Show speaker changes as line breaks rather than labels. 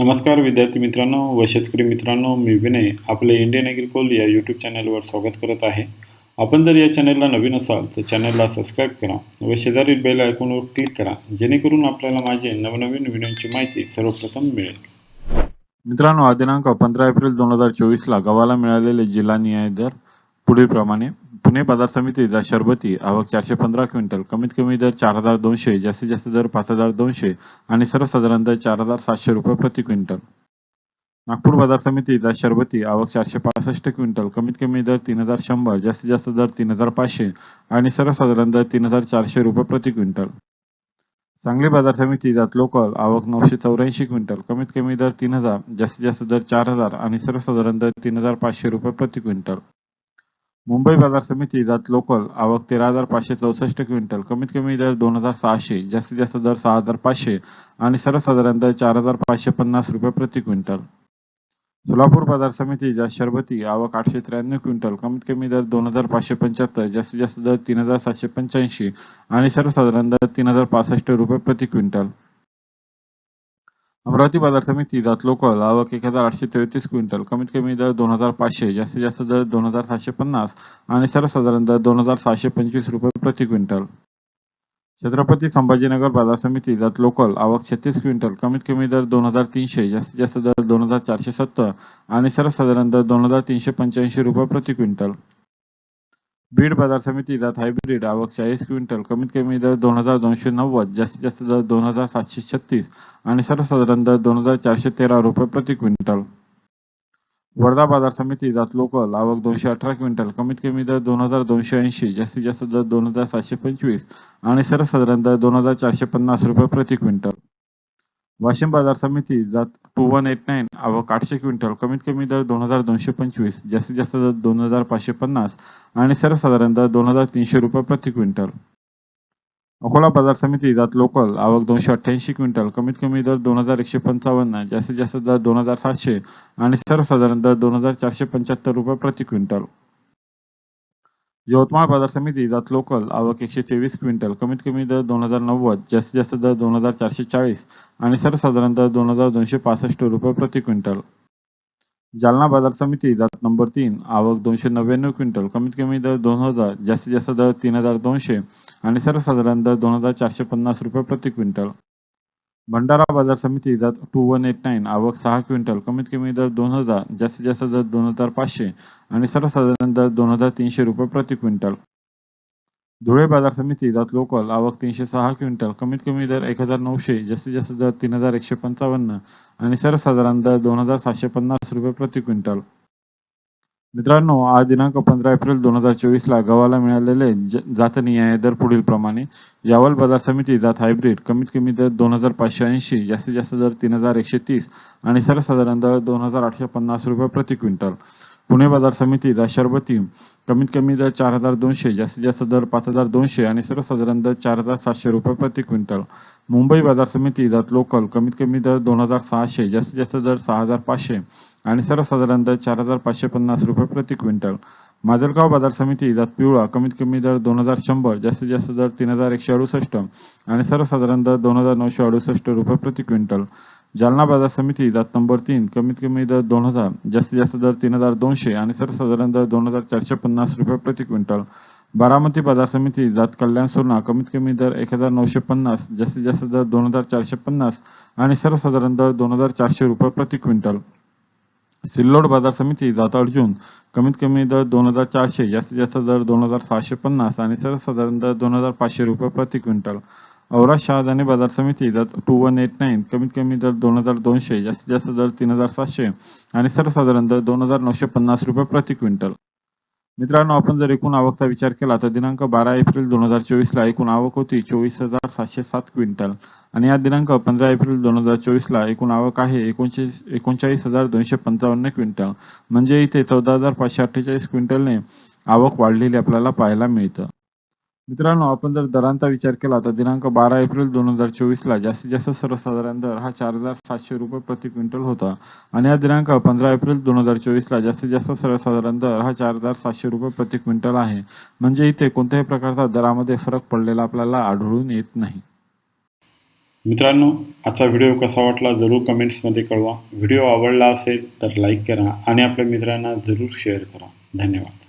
नमस्कार विद्यार्थी मित्रांनो व शेतकरी मित्रांनो मी विनय आपले इंडियन ॲग्रिकोल या यूट्यूब चॅनलवर स्वागत करत आहे. आपण जर या चॅनलला नवीन असाल तर चॅनलला सबस्क्राईब करा व शेजारील बेल आयकॉनवर क्लिक करा जेणेकरून आपल्याला माझे नवनवीन व्हिडिओची माहिती सर्वप्रथम मिळेल.
मित्रांनो हा दिनांक पंधरा एप्रिल दोन हजार चोवीसला गव्हाला मिळालेले जिल्हा न्याय दर पुढीलप्रमाणे पुणे बाजार समितीचा शरबती आवक चारशे पंधरा क्विंटल कमीत कमी दर चार हजार दोनशे जास्तीत जास्त दर पाच हजार दोनशे आणि सर्वसाधारण दर चार हजार सातशे रुपये प्रति क्विंटल. नागपूर बाजार समितीचा शरबती आवक चारशे पासष्ट क्विंटल कमीत कमी दर तीन हजार शंभर जास्तीत जास्त दर तीन हजार पाचशे आणि सर्वसाधारण दर तीन हजार चारशे रुपये प्रति क्विंटल. सांगली बाजार समिती जात लोकल आवक नऊशे चौऱ्याऐंशी क्विंटल कमीत कमी दर तीन हजार जास्तीत जास्त दर चार हजार आणि सर्वसाधारण दर तीन हजार पाचशे रुपये प्रति क्विंटल. मुंबई बाजार समिती जात लोकल आवक तेरा हजार पाचशे चौसष्ट क्विंटल. कमीत कमी दर दोन हजार सहाशे जास्तीत जास्त दर सहा हजार पाचशे आणि सर्वसाधारण दर चार हजार पाचशे पन्नास रुपये प्रति क्विंटल. सोलापूर बाजार समिती जात शरबती आवक आठशे त्र्याण्णव क्विंटल. कमीत कमी दर दोन हजार पाचशे पंच्याहत्तर जास्तीत जास्त दर तीन हजार सातशे पंच्याऐंशी आणि सर्वसाधारण दर तीन हजार पासष्ट रुपये प्रति क्विंटल. अमरावती बाजार समिती जात लोकल आवक एक हजार आठशे तेहतीस क्विंटल कमीत कमी दर दोन हजार पाचशे जास्तीत जास्त दर दोन हजार सातशे पन्नास आणि सर्वसाधारण दर दोन हजार सहाशे पंचवीस रुपये प्रति क्विंटल. छत्रपती संभाजीनगर बाजार समिती जात लोकल आवक छत्तीस क्विंटल कमीत कमी दर दोन हजार तीनशे जास्तीत जास्त दर दोन हजार चारशे सत्तर आणि सर्वसाधारण दर दोन हजार तीनशे पंच्याऐंशी रुपये प्रति क्विंटल. बीड बाजार समिती जात हायब्रिड आवक चाळीस क्विंटल कमीत कमी दर दोन हजार दोनशे नव्वद जास्तीत जास्त दर दोन हजार सातशे छत्तीस आणि सर्वसाधारण दर दोन हजार चारशे तेरा रुपये प्रति क्विंटल. वर्धा बाजार समिती जात लोकल आवक दोनशे अठरा क्विंटल कमीत कमी दर दोन हजार दोनशे ऐंशी जास्तीत जास्त दर दोन हजार सातशे पंचवीस आणि सर्वसाधारण दर दोन हजार चारशे पन्नास रुपये प्रति क्विंटल. वाशिम बाजार समिती जात टू वन एट नाईन आवक आठशे क्विंटल कमीत कमी दर दोन हजार दोनशे पंचवीस जास्तीत जास्त दर दोन हजार पाचशे पन्नास आणि सर्वसाधारण दर दोन हजार तीनशे रुपये प्रति क्विंटल. अकोला बाजार समिती जात लोकल आवक दोनशे अठ्ठ्याऐंशी क्विंटल कमीत कमी दर दोन हजार एकशे पंचावन्न जास्तीत जास्त दर दोन हजार सातशे आणि सर्वसाधारण दर दोन हजार चारशे पंच्याहत्तर रुपये प्रति क्विंटल. यवतमाळ बाजार समिती जात लोकल आवक एकशे तेवीस क्विंटल कमीत कमी दर दोन हजार नव्वद जास्तीत जास्त दर दोन हजार चारशे चाळीस आणि सर्वसाधारण दर दोन हजार दोनशे पासष्ट रुपये प्रति क्विंटल. जालना बाजार समिती जात नंबर तीन आवक दोनशे नव्याण्णव क्विंटल कमीत कमी दर दोन हजार जास्तीत जास्त दर तीन हजार दोनशे आणि सर्वसाधारण दर दोन हजार चारशे पन्नास रुपये प्रति क्विंटल. भंडारा बाजार समिती जात टू वन एट नाईन आवक सहा क्विंटल कमीत कमी दर दोन हजार जास्तीत जास्त दर दोन हजार पाचशे आणि सर्वसाधारण दर दोन हजार तीनशे रुपये प्रति क्विंटल. धुळे बाजार समिती जात लोकल आवक तीनशे सहा क्विंटल कमीत कमी दर एक हजार नऊशे जास्तीत जास्त दर तीन हजार एकशे पंचावन्न आणि सर्वसाधारण दर दोन हजार सातशे पन्नास रुपये प्रति क्विंटल. मित्रांनो आज दिनांक पंधरा एप्रिल दोन हजार चोवीस ला गव्हाला मिळालेले जात जातनिहाय दर पुढील प्रमाणे यावल बाजार समिती जात हायब्रिड कमीत कमी दर दोन हजार पाचशे ऐंशी जास्तीत जास्त दर तीन हजार एकशे तीस आणि सर्वसाधारण दर दोन हजार आठशे पन्नास रुपये प्रति क्विंटल. पुणे बाजार समिती शरबती कमीत कमी दर चार हजार दोनशे जास्तीत जास्त दर पाच हजार दोनशे आणि सर्वसाधारण दर चार हजार सातशे रुपये प्रति क्विंटल. मुंबई बाजार समिती जात लोकल कमीत कमी दर दोन हजार सहाशे जास्तीत जास्त दर सहा हजार पाचशे आणि सर्वसाधारण दर चार हजार पाचशे पन्नास रुपये प्रति क्विंटल. माजलगाव बाजार समिती जात पिवळा कमीत कमी दर दोन हजार शंभर जास्तीत जास्त दर तीन हजार एकशे अडुसष्ट आणि सर्वसाधारण दर दोन हजार नऊशे अडुसष्ट रुपये प्रति क्विंटल. जालना बाजार समिती जात नंबर तीन कमीत कमी दर दोन हजार जास्तीत जास्त दर तीन हजार दोनशे आणि सर्वसाधारण दर दोन हजार चारशे पन्नास रुपये प्रति क्विंटल. बारामती बाजार समिती जात कल्याण सोना कमीत कमी दर एक हजार नऊशे पन्नास जास्तीत जास्त दर दोन हजार चारशे पन्नास आणि सर्वसाधारण दर दोन हजार चारशे रुपये प्रति क्विंटल. सिल्लोड बाजार समिती जात अर्जुन कमीत कमी दर दोन हजार चारशे जास्तीत जास्त दर दोन हजार सहाशे पन्नास आणि सर्वसाधारण दर दोन हजार पाचशे रुपये प्रति क्विंटल. औरा शहादानी बाजार समिती दर टू वन एट नाईन कमीत कमी दर दोन हजार दोनशे जास्तीत जास्त दर तीन हजार सातशे आणि सर्वसाधारण दर दोन हजार नऊशे पन्नास रुपये प्रति क्विंटल. मित्रांनो आपण जर एकूण आवकचा विचार केला तर दिनांक बारा एप्रिल दोन हजार चोवीसला एकूण आवक होती चोवीस हजार सातशे सात क्विंटल. आणि या दिनांक पंधरा एप्रिल दोन हजार चोवीसला एकूण आवक आहे एकोणशे एकोणचाळीस हजार दोनशे पंचावन्न क्विंटल. म्हणजे इथे चौदा हजार पाचशे अठ्ठेचाळीस क्विंटलने आवक वाढलेली आपल्याला पाहायला मिळतं. मित्रांनो आपण जर दरांचा विचार केला तर दिनांक बारा एप्रिल दोन हजार चोवीस ला जास्तीत जास्त सर्वसाधारण दर हा चार हजार सातशे रुपये प्रति क्विंटल होता. आणि हा दिनांक पंधरा एप्रिल दोन हजार चोवीस ला जास्तीत जास्त सर्वसाधारण दर हा चार हजार सातशे रुपये प्रति क्विंटल आहे. म्हणजे इथे कोणत्याही प्रकारचा दरामध्ये फरक पडलेला आपल्याला आढळून येत नाही.
मित्रांनो आजचा व्हिडिओ कसा वाटला जरूर कमेंट्समध्ये कळवा. व्हिडिओ आवडला असेल तर लाईक करा आणि आपल्या मित्रांना जरूर शेअर करा. धन्यवाद.